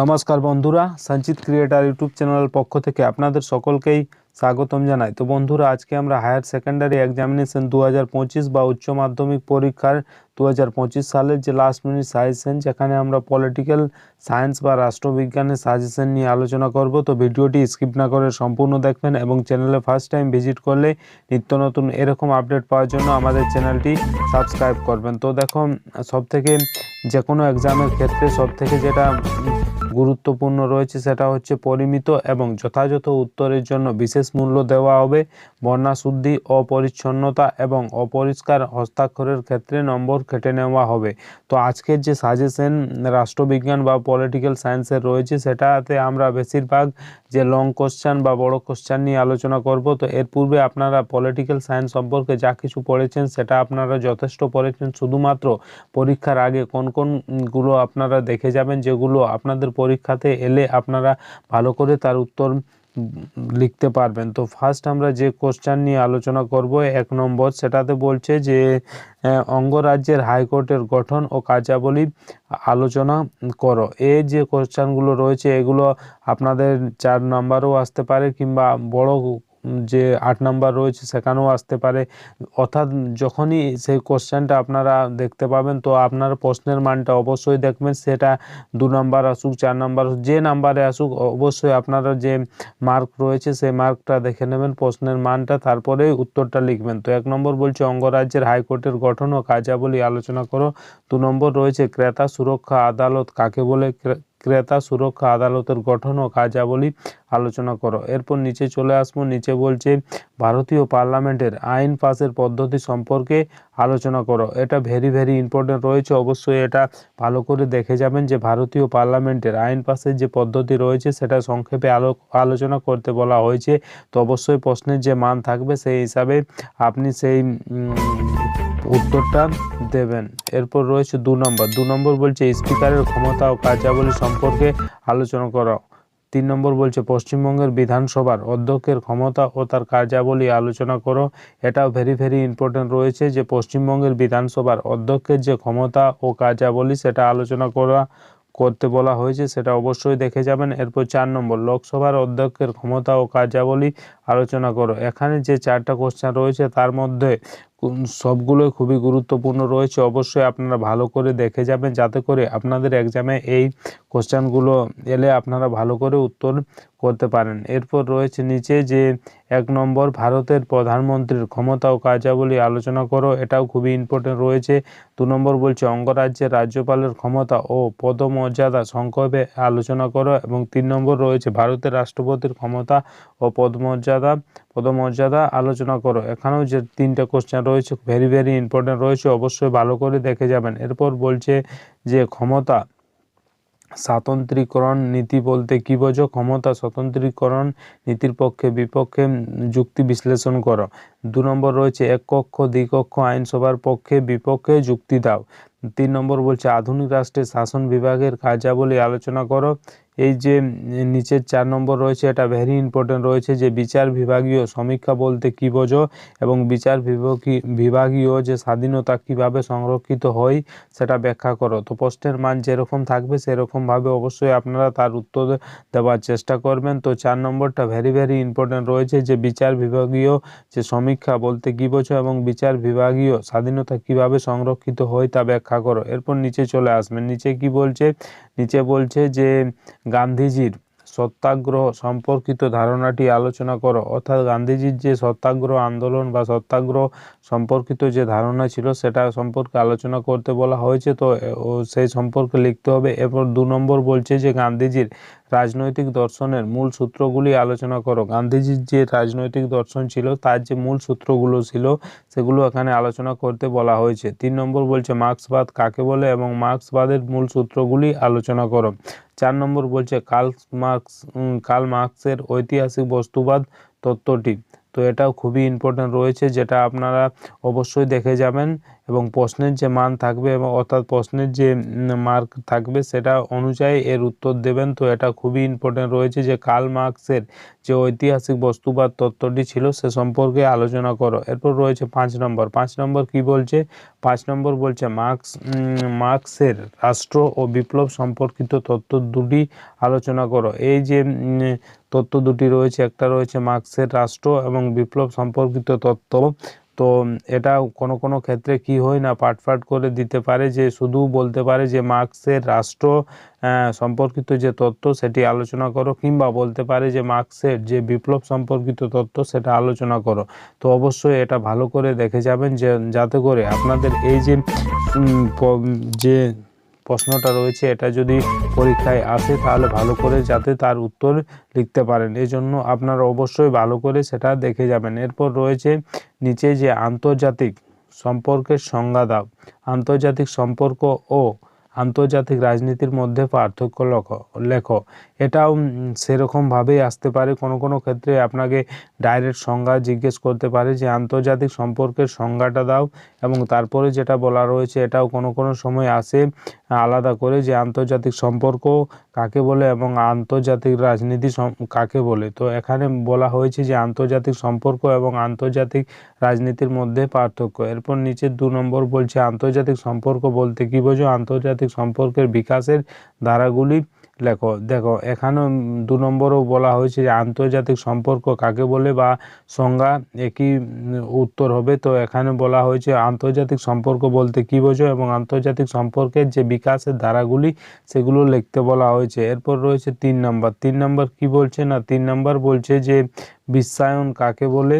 নমস্কার বন্ধুরা, সঞ্চিত ক্রিয়েটার ইউটিউব চ্যানেলের পক্ষ থেকে আপনাদের সকলকেই স্বাগতম জানাই। তো বন্ধুরা, আজকে আমরা হায়ার সেকেন্ডারি এক্সামিনেশন দু হাজার পঁচিশ বা উচ্চ মাধ্যমিক পরীক্ষার দু হাজার পঁচিশ সালের যে লাস্ট মিনিট সাজেশন যেখানে আমরা পলিটিক্যাল সায়েন্স বা রাষ্ট্রবিজ্ঞানের সাজেশন নিয়ে আলোচনা করব। তো ভিডিওটি স্কিপ না করে সম্পূর্ণ দেখবেন এবং চ্যানেলে ফার্স্ট টাইম ভিজিট করলে নিত্য নতুন এরকম আপডেট পাওয়ার জন্য আমাদের চ্যানেলটি সাবস্ক্রাইব করবেন। তো দেখো সব থেকে যে কোনো এক্সামের ক্ষেত্রে সব থেকে যেটা গুরুত্বপূর্ণ রয়েছে সেটা হচ্ছে পরিমিত এবং যথাযথ উত্তরের জন্য বিশেষ মূল্য দেওয়া হবে বর্ণা শুদ্ধি অপরিচ্ছন্নতা এবং অপরিষ্কার হস্তাক্ষরের ক্ষেত্রে নম্বর কেটে নেওয়া হবে। তো আজকের যে সাজেশন রাষ্ট্রবিজ্ঞান বা পলিটিক্যাল সায়েন্সের রয়েছে সেটাতে আমরা বেশিরভাগ যে লং কোশ্চেন বা বড় কোশ্চেন নিয়ে আলোচনা করব। তো এর পূর্বে আপনারা পলিটিক্যাল সায়েন্স সম্পর্কে যা কিছু পড়েছেন সেটা আপনারা যথেষ্ট পড়েছেন। শুধুমাত্র পরীক্ষার আগে কোন কোনগুলো আপনারা দেখে যাবেন, যেগুলো আপনাদের পরীক্ষাতে এলে আপনারা ভালো করে তার উত্তর লিখতে পারবেন। তো ফার্স্ট আমরা যে কোশ্চেন নিয়ে আলোচনা করব, এক নম্বর সেটাতে বলছে যে অঙ্গরাজ্যের হাইকোর্টের গঠন ও কার্যাবলী আলোচনা করো। এই যে কোশ্চেনগুলো রয়েছে, এগুলো আপনাদের চার নাম্বারও আসতে পারে কিংবা বড় যে আট নাম্বার রয়েছে সেখানেও আসতে পারে। অর্থাৎ যখনই সেই কোশ্চেনটা আপনারা দেখতে পাবেন, তো আপনার প্রশ্নের মানটা অবশ্যই দেখবেন। সেটা দু নাম্বার আসুক, চার নাম্বার যে নাম্বারে আসুক, অবশ্যই আপনারা যে মার্ক রয়েছে সেই মার্কটা দেখে নেবেন, প্রশ্নের মানটা, তারপরে উত্তরটা লিখবেন। তো এক নম্বর বলছে, অঙ্গরাজ্যের হাইকোর্টের গঠন ও কার্যাবলী আলোচনা করো। দু নম্বর রয়েছে, ক্রেতা সুরক্ষা, আদালত কাকে বলে ক্রেতা, সুরক্ষা, আদালতের গঠন ও কার্যাবলী আলোচনা করো। এরপর নিচে চলে আসব। নিচে বলছে, ভারতীয় পার্লামেন্টের আইন পাসের পদ্ধতি সম্পর্কে আলোচনা করো। এটা ভেরি ভেরি ইম্পর্টেন্ট রয়েছে। অবশ্যই এটা ভালো করে দেখে যাবেন যে ভারতীয় পার্লামেন্টের আইন পাসের যে পদ্ধতি রয়েছে, সেটা সংক্ষেপে আলো, আলোচনা করতে বলা হয়েছে। তো অবশ্যই প্রশ্নের যে মান থাকবে, সেই হিসাবে আপনি সেই উত্তরটা দেবেন। এরপর রয়েছে দু নম্বর। দু নম্বর বলছে, স্পিকারের ক্ষমতা ও কার্যাবলী সম্পর্কে আলোচনা করো। তিন নম্বর বলছে, পশ্চিমবঙ্গের বিধানসভার অধ্যক্ষের ক্ষমতা ও তার কার্যাবলী আলোচনা করো। এটাও ভেরি ভেরি ইম্পর্টেন্ট রয়েছে যে, পশ্চিমবঙ্গের বিধানসভার অধ্যক্ষের যে ক্ষমতা ও কার্যাবলী, সেটা আলোচনা করা, করতে বলা হয়েছে, সেটা অবশ্যই দেখে যাবেন। এরপর চার নম্বর, লোকসভার অধ্যক্ষের ক্ষমতা ও কার্যাবলী আলোচনা করো। এখানে যে চারটা কোশ্চেন রয়েছে, তার মধ্যে সবগুলোই খুবই গুরুত্বপূর্ণ রয়েছে। অবশ্যই আপনারা ভালো করে দেখে যাবেন, যাতে করে আপনাদের এক্সামে এই কোশ্চেনগুলো এলে আপনারা ভালো করে উত্তর করতে পারেন। এরপর রয়েছে নিচে যে এক নম্বর, ভারতের প্রধানমন্ত্রীর ক্ষমতা ও কার্যাবলী আলোচনা করো। এটাও খুবই ইম্পর্টেন্ট রয়েছে। দু নম্বর বলছে, অঙ্গরাজ্যের রাজ্যপালের ক্ষমতা ও পদমর্যাদা সংক্ষেপে আলোচনা করো। এবং তিন নম্বর রয়েছে, ভারতের রাষ্ট্রপতির ক্ষমতা ও পদমর্যাদা পদমর্যাদা আলোচনা করো। এখানেও যে তিনটে কোশ্চেন রয়েছে ভেরি ভেরি ইম্পর্টেন্ট রয়েছে, অবশ্যই ভালো করে দেখে যাবেন। এরপর বলছে যে ক্ষমতা, স্বাতন্ত্রীকরণ নীতি বলতে কি বোঝো? ক্ষমতা, স্বতন্ত্রীকরণ নীতির পক্ষে, বিপক্ষে যুক্তি বিশ্লেষণ করো। দু নম্বর রয়েছে, এক কক্ষ দ্বিকক্ষ আইনসভার পক্ষে, বিপক্ষে যুক্তি দাও। তিন নম্বর বলছে, আধুনিক রাষ্ট্রের শাসন বিভাগের কার্যাবলী আলোচনা করো। এই যে নিচের চার নম্বর রয়েছে, এটা ভেরি ইম্পর্টেন্ট রয়েছে যে, বিচার বিভাগীয় সমীক্ষা বলতে কি বোঝো এবং বিচার বিভাগী, বিভাগীয় যে স্বাধীনতা কীভাবে সংরক্ষিত হয় সেটা ব্যাখ্যা করো। তো প্রশ্নের মান যেরকম থাকবে সেরকমভাবে অবশ্যই আপনারা তার উত্তর দেওয়ার চেষ্টা করবেন। তো চার নম্বরটা ভেরি ভেরি ইম্পর্টেন্ট রয়েছে যে, বিচার বিভাগীয় যে সমীক্ষা বলতে কী বোঝো এবং বিচার বিভাগীয় স্বাধীনতা কীভাবে সংরক্ষিত হয় তা ব্যাখ্যা করো। এরপর নিচে চলে আসবেন। নিচে কি বলছে? নিচে বলছে যে গান্ধীজির সত্যাগ্রহ সম্পর্কিত ধারণাটি আলোচনা করো। অর্থাৎ গান্ধীজির যে সত্যাগ্রহ আন্দোলন বা সত্যাগ্রহ সম্পর্কিত যে ধারণা ছিল, সেটা সম্পর্কে আলোচনা করতে বলা হয়েছে। তো সেই সম্পর্কে লিখতে হবে। এরপর দু নম্বর বলছে যে, গান্ধীজির রাজনৈতিক দর্শনের মূল সূত্রগুলি আলোচনা করো। গান্ধীজির যে রাজনৈতিক দর্শন ছিল, তার যে মূল সূত্রগুলো ছিল, সেগুলো এখানে আলোচনা করতে বলা হয়েছে। তিন নম্বর বলছে, মার্ক্সবাদ কাকে বলে এবং মার্ক্সবাদের মূল সূত্রগুলি আলোচনা করো। চার নম্বর বলছে, কার্ল মার্কস কার্ল মার্কসের ঐতিহাসিক বস্তুবাদ তত্ত্বটি। তো এটাও খুবই ইম্পর্টেন্ট রয়েছে, যেটা আপনারা অবশ্যই দেখে যাবেন। এবং প্রশ্নের যে মান থাকবে এবং অর্থাৎ প্রশ্নের যে মার্ক থাকবে সেটা অনুযায়ী এর উত্তর দেবেন। তো এটা খুবই ইম্পর্টেন্ট রয়েছে যে কার্ল মার্কসের যে ঐতিহাসিক বস্তু বা তত্ত্বটি ছিল সে সম্পর্কে আলোচনা করো। এরপর রয়েছে পাঁচ নম্বর। পাঁচ নম্বর কি বলছে? পাঁচ নম্বর বলছে মার্কস মার্কসের রাষ্ট্র ও বিপ্লব সম্পর্কিত তত্ত্ব দুটি আলোচনা করো। এই যে তত্ত্ব দুটি রয়েছে, একটা রয়েছে মার্কসের রাষ্ট্র এবং বিপ্লব সম্পর্কিত তত্ত্ব। তো এটা কোনো কোনো ক্ষেত্রে কি হয় না পাট পাট করে দিতে পারে যে শুধু বলতে পারে যে মার্কসের রাষ্ট্র সম্পর্কিত যে তত্ত্ব সেটি আলোচনা করো কিংবা বলতে পারে যে মার্কসের যে বিপ্লব সম্পর্কিত তত্ত্ব সেটা আলোচনা করো। তো অবশ্যই এটা ভালো করে দেখে যাবেন যে, যাতে করে আপনাদের এই যে যে প্রশ্নটা রয়েছে, এটা যদি পরীক্ষায় আসে তাহলে ভালো করে যাতে তার উত্তর লিখতে পারেন। এই জন্য আপনারা অবশ্যই ভালো করে সেটা দেখে যাবেন। এরপর রয়েছে নিচে যে আন্তর্জাতিক সম্পর্কের সংজ্ঞা দাও। আন্তর্জাতিক সম্পর্ক ও আন্তর্জাতিক রাজনীতির মধ্যে পার্থক্য লেখো, লেখ। এটাও সেরকমভাবেই আসতে পারে। কোনো কোনো ক্ষেত্রে আপনাকে ডাইরেক্ট সংজ্ঞা জিজ্ঞেস করতে পারে যে, আন্তর্জাতিক সম্পর্কের সংজ্ঞাটা দাও এবং তারপরে যেটা বলা রয়েছে, এটাও কোনো কোনো সময় আসে আলাদা করে যে আন্তর্জাতিক সম্পর্ক কাকে বলে এবং আন্তর্জাতিক রাজনীতি কাকে বলে। তো এখানে বলা হয়েছে যে আন্তর্জাতিক সম্পর্ক এবং আন্তর্জাতিক রাজনীতির মধ্যে পার্থক্য। এরপর নিচে দু নম্বর বলছে, আন্তর্জাতিক সম্পর্ক বলতে কি বোঝো? আন্তর্জাতিক সম্পর্কের বিকাশের ধারাগুলি লেখো, দেখো এখানে দু নম্বরও বলা হয়েছে যে আন্তর্জাতিক সম্পর্ক কাকে বলে বা সংজ্ঞা একই উত্তর হবে। তো এখানে বলা হয়েছে আন্তর্জাতিক সম্পর্ক বলতে কি বোঝো এবং আন্তর্জাতিক সম্পর্কের যে বিকাশের ধারাগুলি সেগুলো লিখতে বলা হয়েছে। এরপর রয়েছে তিন নম্বর। তিন নম্বর কি বলছে না? তিন নম্বর বলছে যে বিশ্বায়ন কাকে বলে?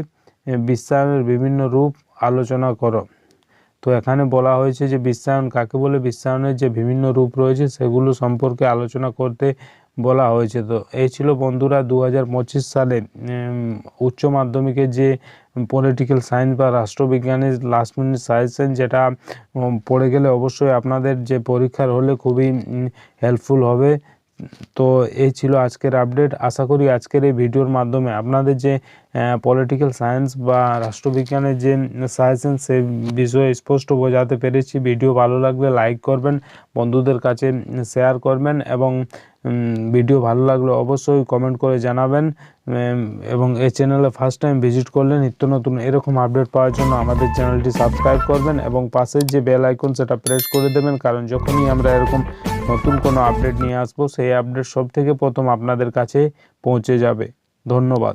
বিশ্বায়নের বিভিন্ন রূপ আলোচনা করো। তো এখানে বলা হয়েছে যে বিশ্বায়ন, কাকে বলে? বিশ্বায়নের যে বিভিন্ন রূপ রয়েছে, সেগুলো সম্পর্কে আলোচনা করতে বলা হয়েছে। তো এই ছিল বন্ধুরা দু হাজার পঁচিশ সালে উচ্চ মাধ্যমিকের যে পলিটিক্যাল সায়েন্স বা রাষ্ট্রবিজ্ঞানের লাস্ট মিনিট সাজেশন যেটা পড়ে গেলে অবশ্যই আপনাদের যে পরীক্ষার হলে খুবই হেল্পফুল হবে। তো এই ছিল আজকের আপডেট আশা করি আজকের এই ভিডিওর মাধ্যমে আপনাদের যে পলিটিক্যাল সায়েন্স বা রাষ্ট্রবিজ্ঞানের যে সাজেশন সে বিষয়ে স্পষ্ট বোঝাতে পেরেছি, ভিডিও ভালো লাগলে লাইক করবেন, বন্ধুদের কাছে শেয়ার করবেন এবং ভিডিও ভালো লাগলে অবশ্যই কমেন্ট করে জানাবেন এবং এই চ্যানেলে ফার্স্ট টাইম ভিজিট করলে নিত্য নতুন এরকম আপডেট পাওয়ার জন্য আমাদের চ্যানেলটি সাবস্ক্রাইব করবেন এবং পাশের যে বেল আইকন সেটা প্রেস করে দেবেন, কারণ যখনই আমরা এরকম নতুন কোনো আপডেট নিয়ে আসব, সেই আপডেট সব থেকে প্রথম আপনাদের কাছে পৌঁছে যাবে। ধন্যবাদ।